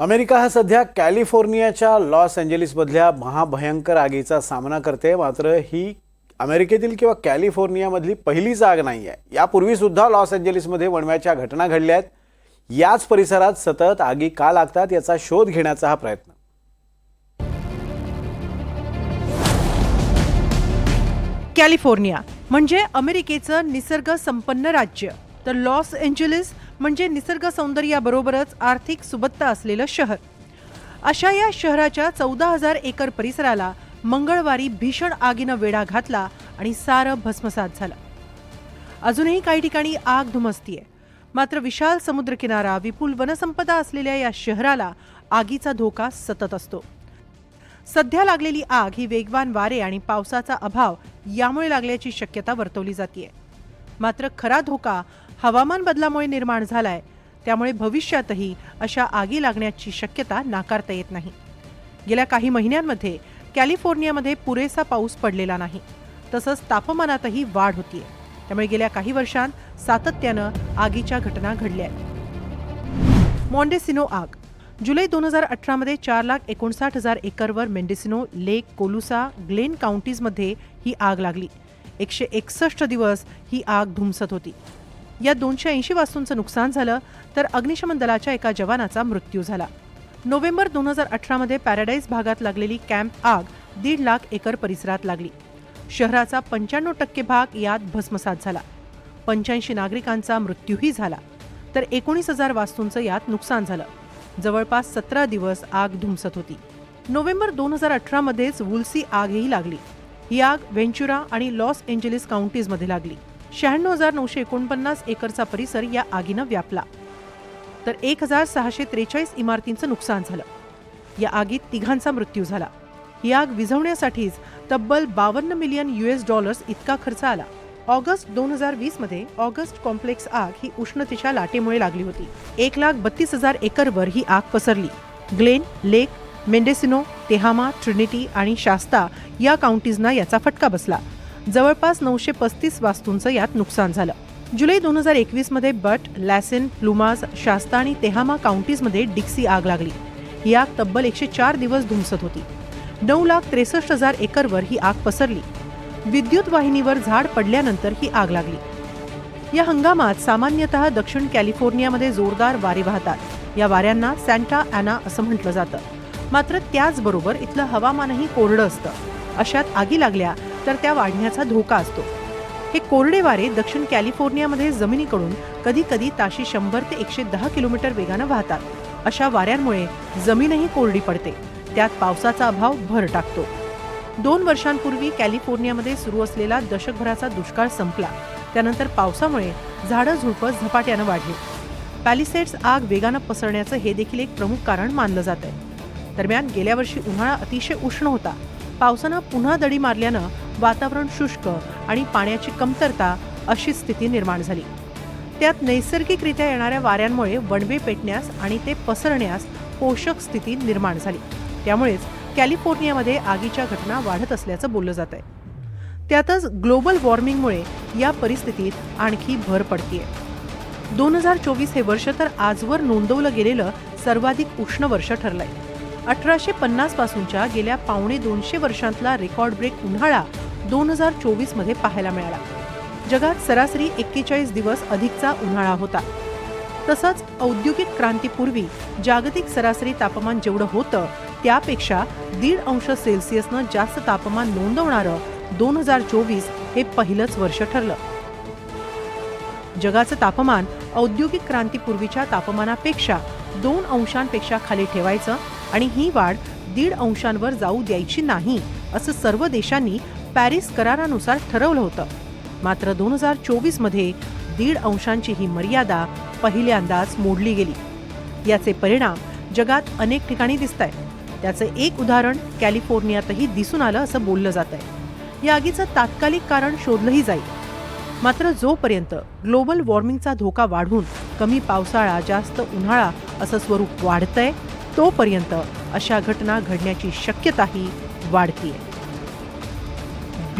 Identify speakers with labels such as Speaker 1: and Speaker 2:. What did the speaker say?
Speaker 1: America हा सध्या कॅलिफोर्नियाच्या loss एंजेलिसमधल्या महाभयंकर आगीचा सामना करते. मात्र ही अमेरिकेतील किंवा कॅलिफोर्नियामधली पहिलीच आग नाही आहे. यापूर्वीसुद्धा लॉस एंजेलिसमध्ये वणव्याच्या घटना घडल्या आहेत. याच परिसरात सतत आगी का लागतात याचा शोध घेण्याचा हा प्रयत्न.
Speaker 2: कॅलिफोर्निया म्हणजे अमेरिकेचं निसर्ग संपन्न राज्य. तर लॉस एंजेलिस म्हणजे निसर्ग सौंदर्याबरोबरच आर्थिक सुबत्ता असलेलं शहर. अशा या शहराच्या चौदा हजार एकर परिसराला मंगळवारी भीषण आगीनं वेढा घातला आणि सारं भस्मसात झालं. अजूनही काही ठिकाणी आग धुमसतीये. मात्र विशाल समुद्रकिनारा विपुल वनसंपदा असलेल्या या शहराला आगीचा धोका सतत असतो. सध्या लागलेली आग ही वेगवान वारे आणि पावसाचा अभाव यामुळे लागल्याची शक्यता वर्तवली जाते मात्र खरा धोका हवामान बदलामुळे निर्माण झालाय. त्यामुळे भविष्यातही अशा आगी लागण्याची शक्यता नाकारता येत नाही. गेल्या काही महिन्यांमध्ये कॅलिफोर्नियामध्ये पुरेसा पाऊस पडलेला नाही. तसंच तापमानातही वाढ होतीये. त्यामुळे गेल्या काही वर्षांत सातत्यानं आगीच्या घटना घडल्या आहेत. मॉन्डेसिनो आग. जुलै दोन हजार अठरामध्ये चार लाख एकोणसाठ हजार एकरवर मेंडेसिनो लेक कोलुसा ग्लेन काउंटीजमध्ये ही आग लागली. एकशे एकसष्ट दिवस ही आग धुमसत होती. या दोनशे ऐंशी वास्तूंचं नुकसान झालं तर अग्निशमन दलाच्या एका जवानाचा मृत्यू झाला. नोव्हेंबर दोन हजार अठरामध्ये पॅराडाईज भागात लागलेली कॅम्प आग दीड लाख एकर परिसरात लागली. शहराचा पंच्याण्णव टक्के भाग यात भस्मसात झाला. पंच्याऐंशी नागरिकांचा मृत्यूही झाला. तर एकोणीस हजार वास्तूंचं यात नुकसान झालं. जवळपास सतरा दिवस आग धुमसत होती. नोव्हेंबर दोन हजार अठरामध्येच वुलसी आगही लागली. ही आग व्हेंचुरा आणि लॉस एंजेलिस काउंटीजमध्ये लागली. शहाण्णव हजार नऊशे एकोणपन्नास एकरचा परिसर या आगीनं व्यापला. तर एक हजार सहाशे त्रेचाळीस इमारतींचं नुकसान झालं. या आगीत तिघांचा मृत्यू झाला. ही आग विझवण्यासाठीच तब्बल बावन्न मिलियन युएस डॉलर्स इतका खर्च आला. ऑगस्ट दोन हजार वीसमध्ये ऑगस्ट कॉम्प्लेक्स आग ही उष्णतेच्या लाटेमुळे लागली होती. एक लाख बत्तीस हजार एकरवर ही आग पसरली. ग्लेन लेक मेंडेसिनो तेहामा ट्रिनिटी आणि शास्ता या काउंटीजना याचा फटका बसला. जवळपास नऊशे पस्तीस वास्तूंचं यात नुकसान झालं. जुलै दोन हजार एकवीसमध्ये बट लॅसेन प्लुमाज शास्ता आणि तेहामा काउंटीजमध्ये डिक्सी आग लागली. ही आग तब्बल एकशे चार दिवस धुमसत होती. नऊ लाख त्रेसष्ट हजार एकरवर ही आग पसरली. विद्युत वाहिनीवर झाड पडल्यानंतर ही आग लागली. या हंगामात सामान्यतः दक्षिण कॅलिफोर्नियामध्ये जोरदार वारे वाहतात. या वाऱ्यांना सॅन्टा अॅना असं म्हटलं जातं. मात्र त्याचबरोबर इथलं हवामानही कोरडं असतं. अशात आगी लागल्या तर त्या वाढण्याचा धोका असतो. हे कोरडे वारे दक्षिण कॅलिफोर्नियामध्ये जमिनीकडून कधी कधी ताशी शंभर ते एकशे दहा किलोमीटर वेगानं वाहतात. अशा वाऱ्यांमुळे जमीनही कोरडी पडते. त्यात पावसाचा अभाव भर टाकतो. दोन वर्षांपूर्वी कॅलिफोर्नियामध्ये सुरू असलेला दशकभराचा दुष्काळ संपला. त्यानंतर पावसामुळे झाडं झुडपं झपाट्यानं वाढली. पॅलिसेड्स आग वेगानं पसरण्याचं हे देखील एक प्रमुख कारण मानलं जात आहे दरम्यान गेल्या वर्षी उन्हाळा अतिशय उष्ण होता. पावसानं पुन्हा दडी मारल्यानं वातावरण शुष्क आणि पाण्याची कमतरता अशी स्थिती निर्माण झाली. त्यात नैसर्गिकरित्या येणाऱ्या वाऱ्यांमुळे वणवे पेटण्यास आणि ते पसरण्यास पोषक स्थिती निर्माण झाली. त्यामुळेच कॅलिफोर्नियामध्ये आगीच्या घटना वाढत असल्याचं बोललं जात आहे त्यातच ग्लोबल वॉर्मिंगमुळे या परिस्थितीत आणखी भर पडतीये. दोन हजार चोवीस हे वर्ष तर आजवर नोंदवलं गेलेलं सर्वाधिक उष्ण वर्ष ठरलंय. अठराशे पन्नास पासूनच्या गेल्या पावणे दोनशे वर्षांतला रेकॉर्ड ब्रेक उन्हाळा दोन हजार चोवीसमध्ये पाहायला मिळाला. जगात सरासरी एक्केचाळीस दिवस अधिकचा उन्हाळा होता. तसंच औद्योगिक क्रांतीपूर्वी जागतिक सरासरी तापमान जेवढं होतं त्यापेक्षा दीड अंश सेल्सिअसनं जास्त तापमान नोंदवणारं दोन हजार चोवीस हे पहिलंच वर्ष ठरलं. जगाचं तापमान औद्योगिक क्रांतीपूर्वीच्या तापमानापेक्षा दोन अंशांपेक्षा खाली ठेवायचं आणि ही वाढ दीड अंशांवर जाऊ द्यायची नाही असं सर्व देशांनी पॅरिस करारानुसार ठरवलं होतं. मात्र दोन हजार चोवीसमध्ये दीड अंशांची ही मर्यादा पहिल्यांदाच मोडली गेली. याचे परिणाम जगात अनेक ठिकाणी दिसत आहेत त्याचं एक उदाहरण कॅलिफोर्नियातही दिसून आलं असं बोललं जात आहे या आगीचं तात्कालिक कारण शोधलंही जाईल. मात्र जोपर्यंत ग्लोबल वॉर्मिंगचा धोका वाढून कमी पावसाळा जास्त उन्हाळा असं स्वरूप वाढतंय तोपर्यंत अशा घटना घडण्याची शक्यताही वाढतीये.